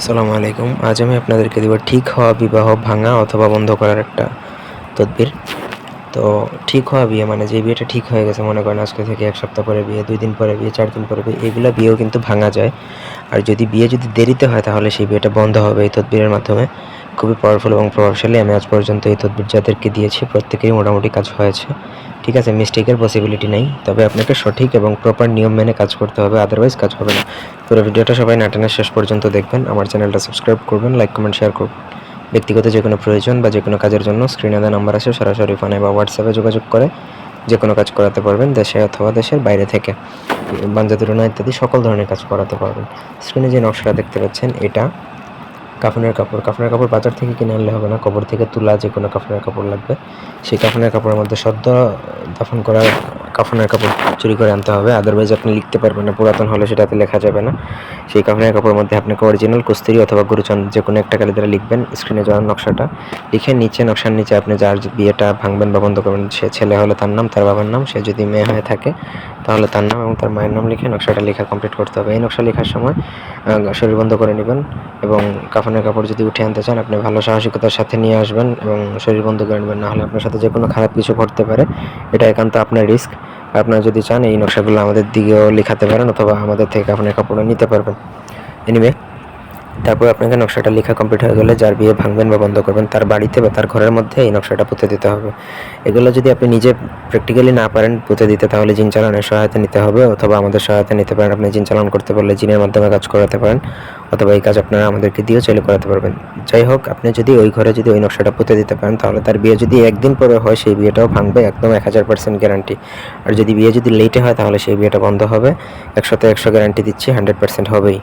আসসালামু আলাইকুম। আজ আমি আপনাদেরকে দেবো ঠিক হওয়া, বিবাহ, ভাঙা অথবা বন্ধ করার একটা তদবির। তো ঠিক হওয়া বিয়ে মানে যে বিয়েটা ঠিক হয়ে গেছে, মনে করেন আজকে থেকে এক সপ্তাহ পরে বিয়ে, দুই দিন পরে বিয়ে, চার দিন পরে বিয়ে, এগুলো বিয়েও কিন্তু ভাঙা যায়। আর যদি বিয়ে যদি দেরিতে হয় তাহলে সেই বিয়েটা বন্ধ হবে এই তদবিরের মাধ্যমে। খুবই পাওয়ারফুল এবং প্রভাবশালী। আমি আজ পর্যন্ত এই তদবির যাদেরকে দিয়েছি, প্রত্যেকেরই মোটামুটি কাজ হয়েছে। ঠিক আছে মিস্টেকের পসিবিলিটি নেই। তবে আপনাকে সঠিক এবং প্রপার নিয়ম মেনে কাজ করতে হবে আদারওয়াইজ কাজ হবে না। পুরো ভিডিওটা সবাই নাটানের শেষ পর্যন্ত দেখবেন। আমার চ্যানেলটা সাবস্ক্রাইব করবেন লাইক কমেন্ট শেয়ার করবেন। ব্যক্তিগত যে কোনো প্রয়োজন বা যে কোনো কাজের জন্য স্ক্রিনে দেওয়া নাম্বার আছে, সরাসরি ফোনে বা হোয়াটসঅ্যাপে যোগাযোগ করে যে কোনো কাজ করাতে পারবেন, দেশে অথবা দেশের বাইরে থেকে। বাঞ্জা তুলনা ইত্যাদি সকল ধরনের কাজ করাতে পারবেন। স্ক্রিনে যে নকশাটা দেখতে পাচ্ছেন, এটা কাফনের কাপড়। কাফনের কাপড় বাজার থেকে কিনে আনলে হবে না। কবর থেকে তোলা যে কোনো কাফনের কাপড় লাগবে। সেই কাফনের কাপড়ের মধ্যে সদ্য দাফন করা কাফনের কাপড় চুরি করে আনতে হবে আদারওয়াইজ আপনি লিখতে পারবেন না, পুরাতন হলে সেটাতে লেখা যাবে না। সেই কাফনের কাপড়ের মধ্যে আপনাকে অরিজিনাল কুস্তিরি অথবা গুরুচন যে কোনো একটা কালি দ্বারা লিখবেন স্ক্রিনে যাওয়ার নকশাটা। লিখে নিচে নকশার নিচে আপনি যার বিয়েটা ভাঙবেন বা বন্ধ করবেন, সে ছেলে হলে তার নাম, তার বাবার নাম, সে যদি মেয়ে হয়ে থাকে, তাহলে তার নাম এবং তার মায়ের নাম লিখে নকশাটা লেখা কমপ্লিট করতে হবে। এই নকশা লেখার সময় শরীর বন্ধ করে নেবেন এবং কাফনের কাপড় যদি উঠে আনতে চান, আপনি ভালো সাহসিকতার সাথে নিয়ে আসবেন এবং শরীর বন্ধ করে নেবেন। না হলে আপনার সাথে যে কোনো খারাপ কিছু ঘটতে পারে, এটা একান্ত আপনার রিস্ক আপনারা যদি চান, এই নকশাগুলো আমাদের দিকেও লেখাতে পারেন অথবা আমাদের থেকে কাফনের কাপড়ও নিতে পারবেন। এনিওয়ে তারপর আপনাকে নকশাটা লেখা কমপ্লিট হয়ে গেলে যার বিয়ে ভাঙবেন বা বন্ধ করবেন, তার বাড়িতে বা তার ঘরের মধ্যে এই নকশাটা পুঁতে দিতে হবে। এগুলো যদি আপনি নিজে প্র্যাকটিক্যালি না পারেন পুঁতে দিতে, তাহলে জিন চালানের সহায়তা নিতে হবে অথবা আমাদের সহায়তা নিতে পারেন। আপনি জিন চালান করতে পারলে জিনের মাধ্যমে কাজ করাতে পারেন। অথবা এই কাজ আপনারা আমাদেরকে দিয়েও চাইলে করাতে পারবেন। যাই হোক, আপনি যদি ওই ঘরে যদি ওই নকশাটা পুঁতে দিতে পারেন, তাহলে তার বিয়ে যদি একদিন পরে হয়, সেই বিয়েটাও ভাঙবে, একদম এক হাজার পার্সেন্ট গ্যারান্টি আর যদি বিয়ে যদি লেটে হয়, তাহলে সেই বিয়েটা বন্ধ হবে। একশোতে একশো গ্যারান্টি দিচ্ছি হান্ড্রেড পার্সেন্ট হবেই।